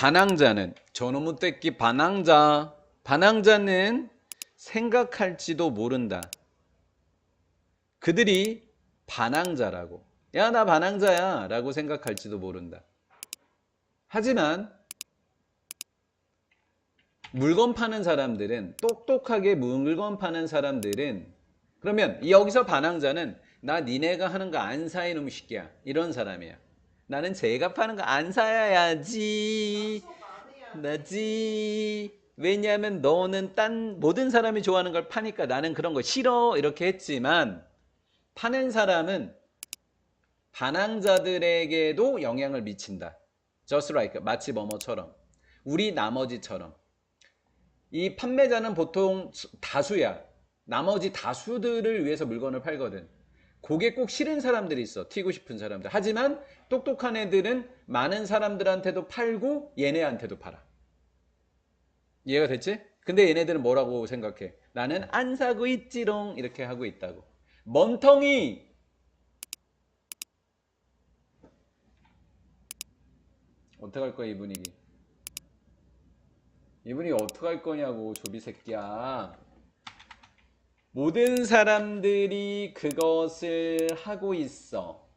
반항자는 저놈의 떼끼 반항자 반항자는 생각할지도 모른다. 그들이 반항자라고 야 나 반항자야 라고 생각할지도 모른다. 하지만 물건 파는 사람들은 똑똑하게 물건 파는 사람들은 그러면 여기서 반항자는 나 니네가 하는 거 안사 이놈 새끼야 이런 사람이야. 나는 제가 파는 거 안 사야지 나지 왜냐하면 너는 딴 모든 사람이 좋아하는 걸 파니까 나는 그런 거 싫어 이렇게 했지만 파는 사람은 반항자들에게도 영향을 미친다. Just like 마치 뭐뭐처럼 우리 나머지처럼 이 판매자는 보통 수- 다수야. 나머지 다수들을 위해서 물건을 팔거든. 그게 꼭 싫은 사람들이 있어. 튀고 싶은 사람들. 하지만 똑똑한 애들은 많은 사람들한테도 팔고 얘네한테도 팔아. 이해가 됐지? 근데 얘네들은 뭐라고 생각해? 나는 안 사고 있지롱 이렇게 하고 있다고. 멍텅이 어떡할 거야 이 분위기? 이 분위기 어떡할 거냐고 조비 새끼야. 모든 사람들이 그것을 하고 있어.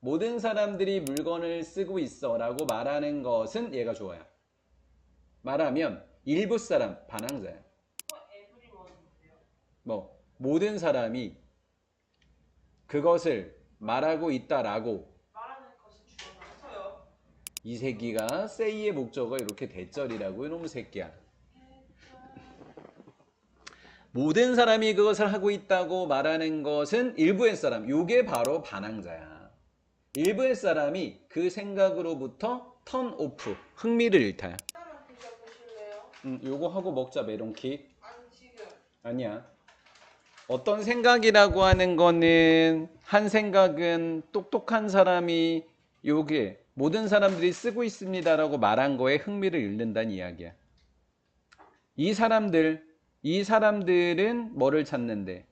모든 사람들이 물건을 쓰고 있어 라고 말하는 것은 얘가 좋아요. 말하면 일부 사람 반항자야. 뭐 모든 사람이 그것을 말하고 있다라고 이 새끼가 say의 목적어 이렇게 대절이라고 이놈의 새끼야. 모든 사람이 그것을 하고 있다고 말하는 것은 일부의 사람. 요게 바로 반항자야. 일부의 사람이 그 생각으로부터 턴 오프, 흥미를? 음, 요거 하고 먹자 지금 아니야. 어떤 생각이라고 하는 거는 한 생각은 똑똑한 사람이 요게 모든 사람들이 쓰고 있습니다라고 말한 거에 흥미를 잃는다는 이야기야. 이 사람들 이 사람들은 뭐를 찾는데?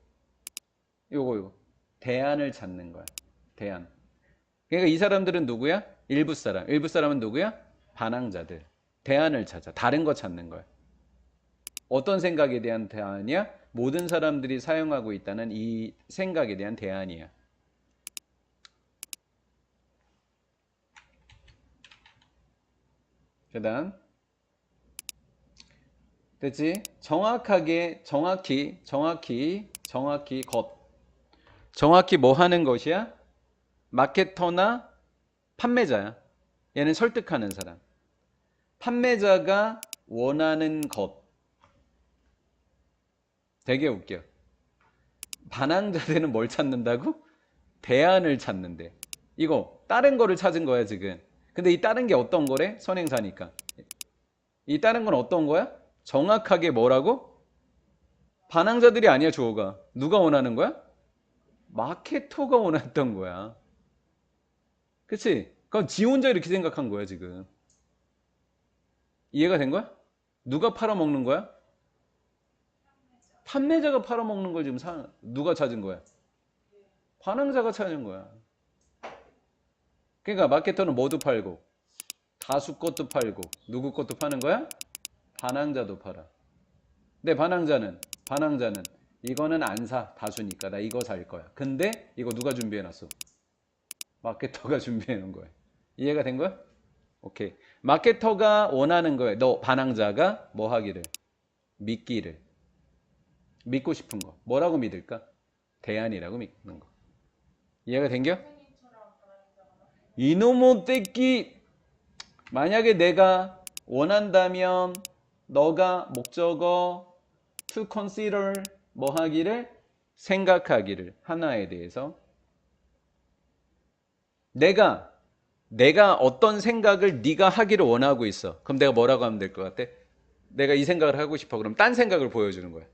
요거 요거 대안을 찾는 거야. 대안. 그러니까 이 사람들은 누구야? 일부 사람. 일부 사람은 누구야? 반항자들. 대안을 찾아. 다른 거 찾는 거야. 어떤 생각에 대한 대안이야? 모든 사람들이 사용하고 있다는 이 생각에 대한 대안이야. 그 다음 됐지? 정확하게 정확히 정확히 정확히 것 정확히 뭐 하는 것이야? 마케터나 판매자야. 얘는 설득하는 사람. 판매자가 원하는 것 되게 웃겨. 반항자들은 뭘 찾는다고? 대안을 찾는데. 이거 다른 거를 찾은 거야 지금. 근데 이 다른 게 어떤 거래? 선행사니까. 이 다른 건 어떤 거야? 정확하게 뭐라고? 반항자들이 아니야 주어가. 누가 원하는 거야? 마케터가 원했던 거야. 그치? 그럼 지 혼자 이렇게 생각한 거야 지금. 이해가 된 거야? 누가 팔아먹는 거야? 판매자가 팔아먹는 걸 지금 사, 누가 찾은 거야? 반항자가 찾은 거야. 그러니까 마케터는 뭐도 팔고 다수 것도 팔고 누구 것도 파는 거야? 반항자도 팔아. 근데 반항자는 반항자는 이거는 안 사 다수니까 나 이거 살 거야. 근데 이거 누가 준비해 놨어? 마케터가 준비해 놓은 거야. 이해가 된 거야? 오케이. 마케터가 원하는 거야. 너 반항자가 뭐 하기를? 믿기를. 믿고 싶은 거. 뭐라고 믿을까? 대안이라고 믿는 거. 이해가 된겨? 이놈의 떼끼 만약에 내가 원한다면 너가 목적어 to consider 뭐 하기를 생각하기를 하나에 대해서 내가 내가 어떤 생각을 네가 하기를 원하고 있어. 그럼 내가 뭐라고 하면 될 것 같아? 내가 이 생각을 하고 싶어. 그럼 딴 생각을 보여주는 거야.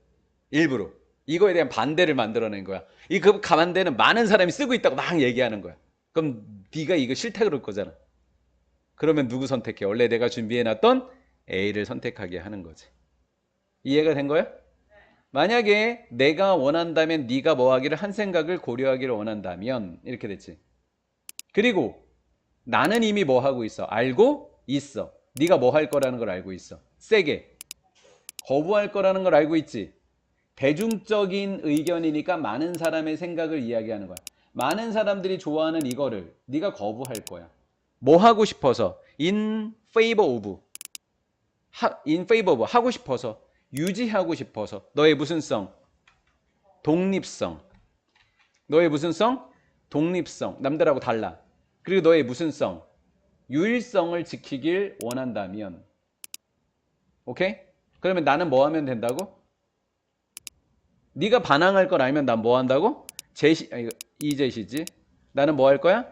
일부러. 이거에 대한 반대를 만들어낸 거야. 이 그 반대는 많은 사람이 쓰고 있다고 막 얘기하는 거야. 그럼 네가 이거 싫다 그럴 거잖아. 그러면 누구 선택해? 원래 내가 준비해놨던 A를 선택하게 하는 거지. 이해가 된 거야? 만약에 내가 원한다면 네가 뭐 하기를 한 생각을 고려하기를 원한다면 이렇게 됐지. 그리고 나는 이미 뭐 하고 있어? 알고 있어. 네가 뭐 할 거라는 걸 알고 있어. 세게. 거부할 거라는 걸 알고 있지. 대중적인 의견이니까 많은 사람의 생각을 이야기하는 거야. 많은 사람들이 좋아하는 이거를 네가 거부할 거야. 뭐 하고 싶어서 in favor of 하, in favor of 하고 싶어서 유지하고 싶어서 너의 무슨 성? 독립성. 너의 무슨 성? 독립성. 남들하고 달라. 그리고 너의 무슨 성? 유일성을 지키길 원한다면. 오케이? 그러면 나는 뭐 하면 된다고? 네가 반항할 걸 알면 난 뭐 한다고? 제시 아 이거 이제시지. 나는 뭐 할 거야?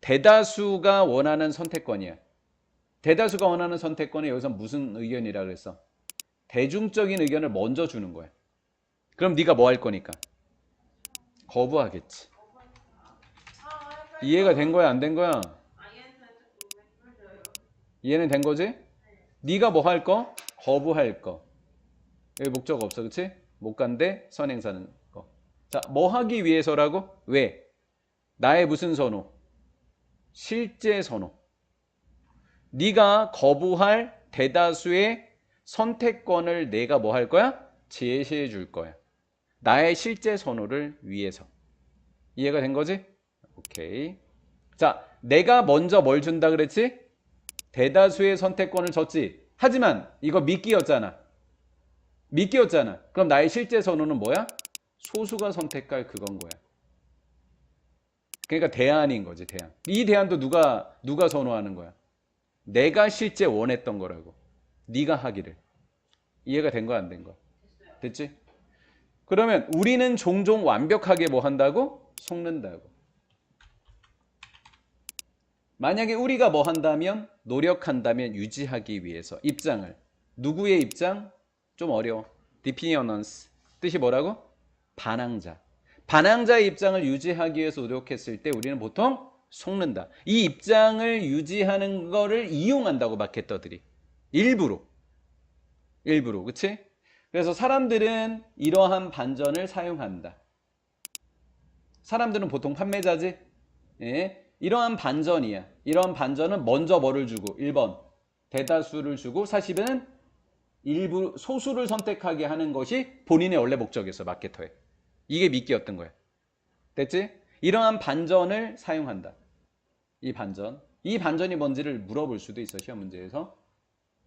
대다수가 원하는 선택권이야. 대다수가 원하는 선택권에 여기서 무슨 의견이라 그랬어? 대중적인 의견을 먼저 주는 거야. 그럼 네가 뭐 할 거니까? 거부하겠지. 이해가 된 거야, 안 된 거야? 이해는 된 거지? 네가 뭐 할 거? 거부할 거. 여기 목적 없어, 그렇지? 못 간대 선행사는 거. 자, 뭐 하기 위해서라고? 왜? 나의 무슨 선호? 실제 선호. 네가 거부할 대다수의 선택권을 내가 뭐 할 거야? 제시해 줄 거야. 나의 실제 선호를 위해서. 이해가 된 거지? 오케이. 자, 내가 먼저 뭘 준다 그랬지? 대다수의 선택권을 줬지. 하지만 이거 미끼였잖아. 미끼였잖아. 그럼 나의 실제 선호는 뭐야? 소수가 선택할 그건 거야. 그러니까 대안인 거지, 대안. 이 대안도 누가 누가 선호하는 거야? 내가 실제 원했던 거라고. 네가 하기를. 이해가 된거안된 거? 됐지? 그러면 우리는 종종 완벽하게 뭐 한다고? 속는다고. 만약에 우리가 뭐 한다면 노력한다면 유지하기 위해서 입장을 누구의 입장? 좀 어려워. 디피니언언스 뜻이 뭐라고? 반항자. 반항자의 입장을 유지하기 위해서 노력했을 때 우리는 보통 속는다. 이 입장을 유지하는 거를 이용한다고 마케터들이 일부러 일부러 그치? 그래서 사람들은 이러한 반전을 사용한다. 사람들은 보통 판매자지. 예? 이러한 반전이야. 이러한 반전은 먼저 뭐를 주고 1번 대다수를 주고 사실은 일부 소수를 선택하게 하는 것이 본인의 원래 목적이었어 마케터에. 이게 미끼였던 거야. 됐지? 이러한 반전을 사용한다. 이 반전. 이 반전이 뭔지를 물어볼 수도 있어 시험 문제에서.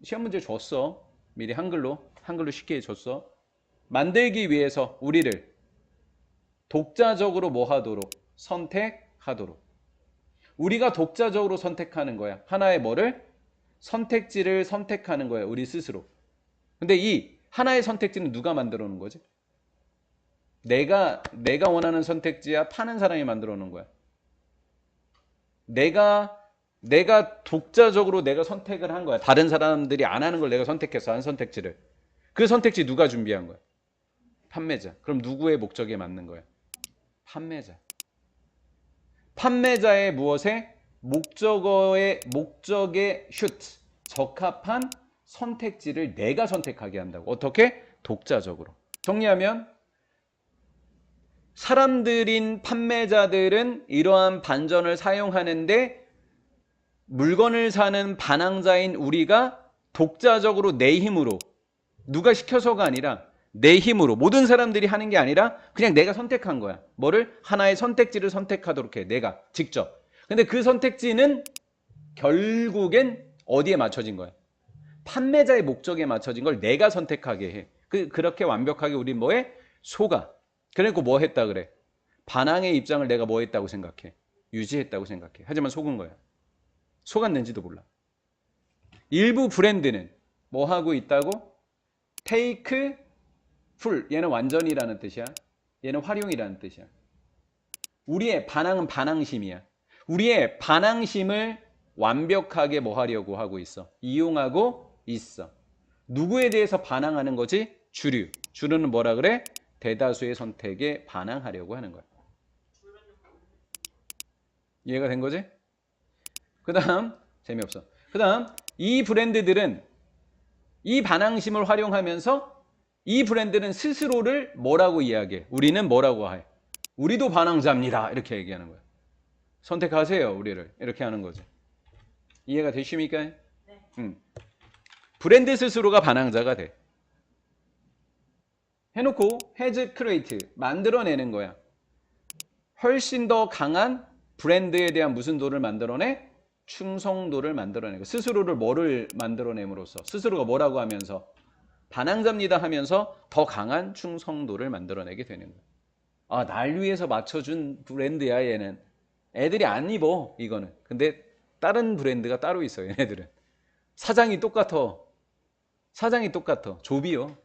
시험 문제 줬어. 미리 한글로 한글로 쉽게 줬어. 만들기 위해서 우리를 독자적으로 뭐 하도록 선택하도록. 우리가 독자적으로 선택하는 거야. 하나의 뭐를 선택지를 선택하는 거야. 우리 스스로. 근데 이 하나의 선택지는 누가 만들어 놓은 거지? 내가 내가 원하는 선택지야 파는 사람이 만들어 놓은 거야. 내가 내가 독자적으로 내가 선택을 한 거야. 다른 사람들이 안 하는 걸 내가 선택했어. 한 선택지를. 그 선택지 누가 준비한 거야? 판매자. 그럼 누구의 목적에 맞는 거야? 판매자. 판매자의 무엇에 목적어의 목적의 슈트 적합한 선택지를 내가 선택하게 한다고. 어떻게? 독자적으로. 정리하면 사람들인 판매자들은 이러한 반전을 사용하는데 물건을 사는 반항자인 우리가 독자적으로 내 힘으로 누가 시켜서가 아니라 내 힘으로 모든 사람들이 하는 게 아니라 그냥 내가 선택한 거야. 뭐를 하나의 선택지를 선택하도록 해. 내가 직접. 근데 그 선택지는 결국엔 어디에 맞춰진 거야? 판매자의 목적에 맞춰진 걸 내가 선택하게 해. 그 그렇게 완벽하게 우리 뭐에 속아. 그래놓고 뭐 했다 그래? 반항의 입장을 내가 뭐 했다고 생각해? 유지했다고 생각해. 하지만 속은 거야. 속았는지도 몰라. 일부 브랜드는 뭐 하고 있다고? take full. 얘는 완전이라는 뜻이야. 얘는 활용이라는 뜻이야. 우리의 반항은 반항심이야. 우리의 반항심을 완벽하게 뭐 하려고 하고 있어? 이용하고 있어. 누구에 대해서 반항하는 거지? 주류. 주류는 뭐라 그래? 대다수의 선택에 반항하려고 하는 거야. 이해가 된 거지? 그 다음, 재미없어. 그 다음, 이 브랜드들은 이 반항심을 활용하면서 이 브랜드는 스스로를 뭐라고 이야기해? 우리는 뭐라고 해? 우리도 반항자입니다. 이렇게 얘기하는 거야. 선택하세요, 우리를. 이렇게 하는 거지. 이해가 되십니까? 음. 브랜드 스스로가 반항자가 돼. 해놓고 has create 만들어내는 거야. 훨씬 더 강한 브랜드에 대한 무슨 도를 만들어내? 충성도를 만들어내고 스스로를 뭐를 만들어냄으로써 스스로가 뭐라고 하면서 반항자입니다 하면서 더 강한 충성도를 만들어내게 되는 거야. 아, 날 위해서 맞춰준 브랜드야 얘는. 애들이 안 입어 이거는. 근데 다른 브랜드가 따로 있어 얘네들은. 사장이 똑같아. 사장이 똑같아. 조비요.